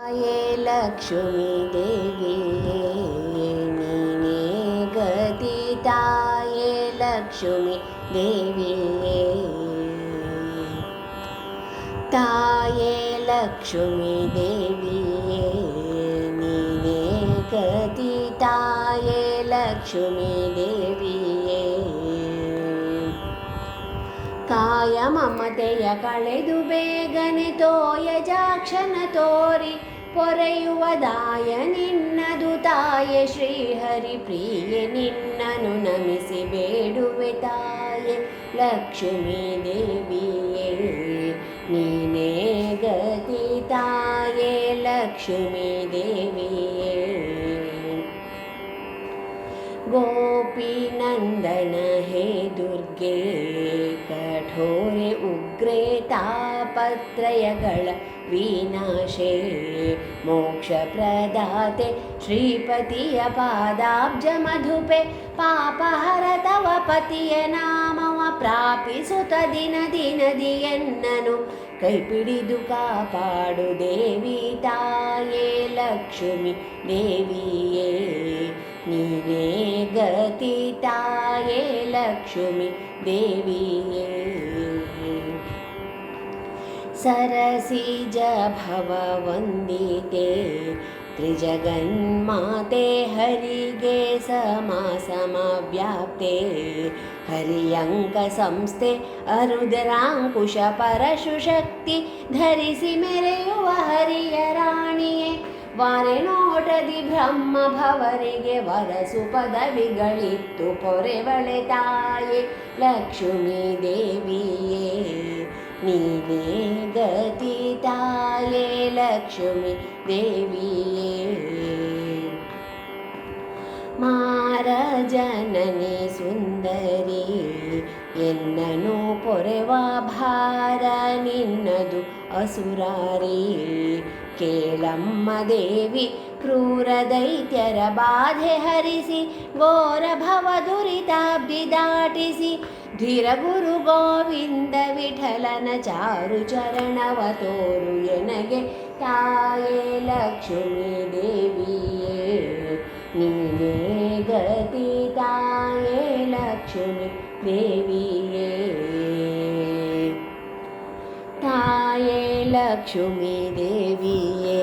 ये लक्ष्मी देवी देव्यीने गदिताये लक्ष्मी देवी। ताये लक्ष्मी देवी गती गदिताये लक्ष्मी देवी। ಮಾಯ ಮಮತೆಯ ಕಳೆದು ಬೇಗನೆ ತೋಯ ತೋಯಜಾಕ್ಷನ ತೋರಿ ಪೊರೆಯುವದಾಯ ನಿನ್ನದು ತಾಯ. ಶ್ರೀಹರಿ ಪ್ರಿಯೆ ನಿನ್ನನು ನಮಿಸಿ ಬೇಡುವೆ ತಾಯೆ. ಲಕ್ಷ್ಮೀ ದೇವಿಯೇ, ನೀನೇ ಗತಿ ತಾಯೆ. ಲಕ್ಷ್ಮೀ ದೇವಿಯೇ ಗೋಪಿನಂದನ ಹೇ ದುರ್ಗೆ. क्रेतापत्रयल विनाशे मोक्षप्रदाते श्रीपतियपादाब्जमधुपे पाप हर तव पतिय नाम प्रापि सुत दिन दि नदीयन्न कैपिडिदु कापाडु देवि तायै लक्ष्मि देवी ये नीने गतितायै लक्ष्मि देवी सरसिज भववन्दिते त्रिजगन्माते हरिगे समासमव्याप्ते हरियङ्कसंस्थे अरुद्राङ्कुशपरशुशक्ति धरिसि ಮೆರೆಯುವ ಹರಿಯ ರಾಣಿಯೇ ವಾರೆ ನೋಟದಿ ಬ್ರಹ್ಮ ಭವರಿಗೆ ವರಸು ಪದವಿಗಳಿತ್ತು ಪೊರೆವಳೆ ತಾಯೆ ಲಕ್ಷ್ಮೀ ದೇವಿಯೇ ನೀನೇ ತಾಲೆ ಲಕ್ಷ್ಮಿ ದೇವಿಯೇ. ಮಾರ ಜನನಿ ಸುಂದರಿ, ಎನ್ನನು ಪೊರೆವ ಭಾರ, ನಿನ್ನದು ಅಸುರಾರಿ. ಕೇಳಮ್ಮ ದೇವಿ, ಕ್ರೂರ ದೈತ್ಯರ ಬಾಧೆ ಹರಿಸಿ, ಘೋರ ಭವ ದುರಿತಾಬ್ದಿ ದಾಟಿಸಿ ಧೀರ ಗುರು ಗೋವಿಂದ ವಿಠಲನ ಚಾರು ಚರಣವ ತೋರು ಎನಗೆ ತಾಯೇ ಲಕ್ಷ್ಮೀ ದೇವಿಯೇ ನೀನೇ ಗತಿ ತಾಯೇ ಲಕ್ಷ್ಮಿ ದೇವಿಯೇ ತಾಯೇ ಲಕ್ಷ್ಮೀ ದೇವಿಯೇ